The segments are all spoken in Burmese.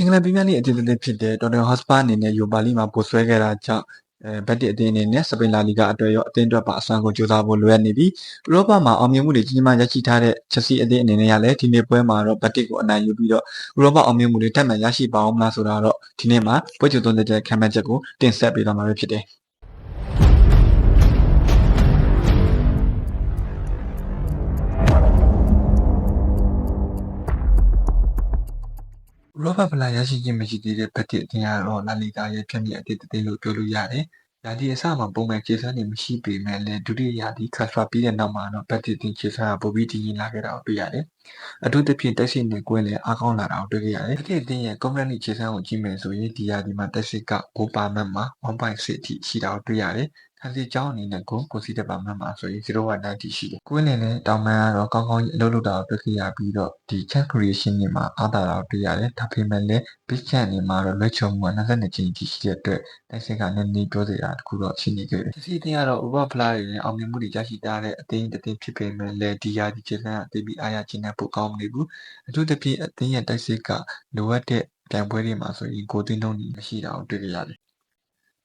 အင်္ဂလန်ပရီးမီးယားလိအသင်းတစ်သင်းဖြစ်တဲ့ Tottenham Hotspur အနေနဲ့ယူပါလိမှာပိုဆွဲခဲ့တာကြောင့်အဲဘက်တစ်အသင်းအနေနဲ့စပိန်လာလီဂါအတွက်ရောအသင်းအတွက်ပါအစွမ်းကုန်ကြိုးစားဖို့လိုအပ်နေပြီးဥရောပမှာအောင်မြင်မှုတွေကြီးကြီးမားရရှိထားတဲ့ချက်စီအသင်းအနေနဲ့ရလည်းဒီနေ့ပွဲမှာတော့ဘက်တစ်ကိုအနိုင်ယူပြီးတော့ဥရောပအောင်မြင်မှုတွေတက်မှန်ရရှိပါအောင်မလားဆိုတာတော့ဒီနေ့မှာပွဲကြိုသွင်းတဲ့ခံမှန်းချက်ကိုတင်ဆက်ပေးသွားမှာဖြစ်တယ် ရောဘတ်ဖလာရရှိခြင်းမရှိသေးတဲ့ဘက်တစ်အသင်းကတော့လာလီဂါရဲ့ဖြတ်မြက်အသင်းတစ်သင်းလို့ပြောလို့ရတယ်။ရာသီအစမှာပုံမှန်ခြေစမ်းနေမရှိပေမဲ့လည်းဒုတိယရာသီ transfer ပြီးတဲ့နောက်မှာတော့ဘက်တစ်အသင်းခြေစမ်းကပိုပြီးတည်ငြိမ်လာခဲ့တာကိုတွေ့ရတယ်။အထူးသဖြင့်တက်ရှိနေကွင်းလည်းအားကောင်းလာတာကိုတွေ့ခဲ့ရတယ်။ဘက်တစ်အသင်းရဲ့ conference ခြေစမ်းကိုကြည့်မယ်ဆိုရင်ဒီရာသီမှာတက်ရှိကဘိုးပါမတ်မှာ1.6အထိရှိတာကိုတွေ့ရတယ်။ ခံစီကျောင်းအနေနဲ့ကိုကိုစီတက်ပါမှတ်မှာဆိုရင်0.9ရှိတယ်။ကွင်းလင်နဲ့တောင်ပန်းကတော့ကောင်းကောင်းအလုပ်လုပ်တာကိုတွေ့ခဲ့ရပြီးတော့ဒီ chance creation တွေမှာအားသာတာကိုတွေ့ရတယ်။ဒါပေမဲ့လည်း big chance တွေမှာတော့လွှဲချုံမှုက22ချိန်ထိရှိတဲ့အတွက်တိုက်စစ်ကနည်းနည်းပြောစရာတခုတော့ရှိနေခဲ့တယ်။ဒီအသင်းကတော့ over fly တွေနဲ့အောင်မြင်မှုတွေရရှိထားတဲ့အသင်းတစ်သင်းဖြစ်ပေမဲ့လည်းဒီရာဒီချန်ဆန်အသင်းပြီးအားရခြင်းနဲ့ပိုကောင်းမနေဘူး။အထူးသဖြင့်အသင်းရဲ့တိုက်စစ်ကလိုအပ်တဲ့ပြိုင်ပွဲတွေမှာဆိုရင်ကိုသွင်းနှုန်းကြီးမရှိတာကိုတွေ့ခဲ့ရတယ်။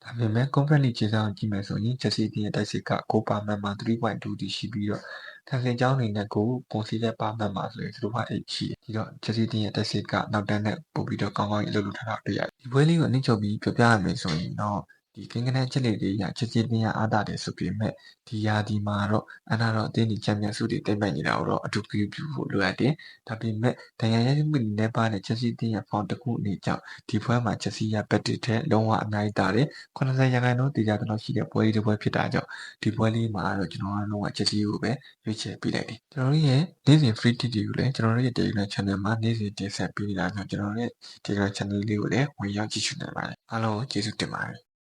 ဒါပေမဲ့ Conference League ခြေစမ်းကိုကြည့်မယ်ဆိုရင် Chelsea အသင်းရဲ့တိုက်စစ်ကကိုပါမတ်မှာ3.2တိရှိပြီးတော့ထန်စင်ကျောင်းအနေနဲ့ကိုကွန်စီတဲ့ပါမတ်မှာဆိုရင်0.8ရှိတယ်။ဒီတော့ Chelsea အသင်းရဲ့တိုက်စစ်ကနောက်တန်းနဲ့ပို့ပြီးတော့ကောင်းကောင်းအလုပ်လုပ်ထားတာတွေ့ရတယ်။ဒီပွဲလေးကိုအနည်းချုပ်ပြီးပြောပြရမယ်ဆိုရင်တော့ ဒီကိန်းဂဏန်းချက်လက်တွေအရချက်ချင်းတင်းရအားတာတယ်ဆိုပေမဲ့ဒီရာဒီမှာတော့အနာတော့အသင်းဒီချန်ပီယံဆုတွေတိတ်မှတ်နေတာကိုတော့အထူးပြုပြုဖို့လိုအပ်တယ်။ဒါပေမဲ့ဒဏ်ရာရရှိမှုတွေနဲ့ပါတဲ့ချက်စီတင်းရဖောင်တစ်ခုအနေကြောင့်ဒီပွဲမှာချက်စီရဘက်တစ်ထက်လုံးဝအများကြီးတာတယ်80ရာခိုင်နှုန်းတည်ကြတဲ့ရှိတဲ့ပွဲလေးတစ်ပွဲဖြစ်တာကြောင့်ဒီပွဲလေးမှာတော့ကျွန်တော်ကတော့ချက်စီကိုပဲရွေးချယ်ပေးလိုက်တယ်။ကျွန်တော်တို့ရဲ့နေ့စဉ် free tip တွေကိုလည်းကျွန်တော်တို့ရဲ့ Telegram channel မှာနေ့စဉ်တင်ဆက်ပေးနေတာကြောင့်ကျွန်တော်တို့ရဲ့ Telegram channel လေးကိုလည်းဝင်ရောက်ကြည့်ရှုနိုင်ပါတယ်။အားလုံးကိုကျေးဇူးတင်ပါတယ်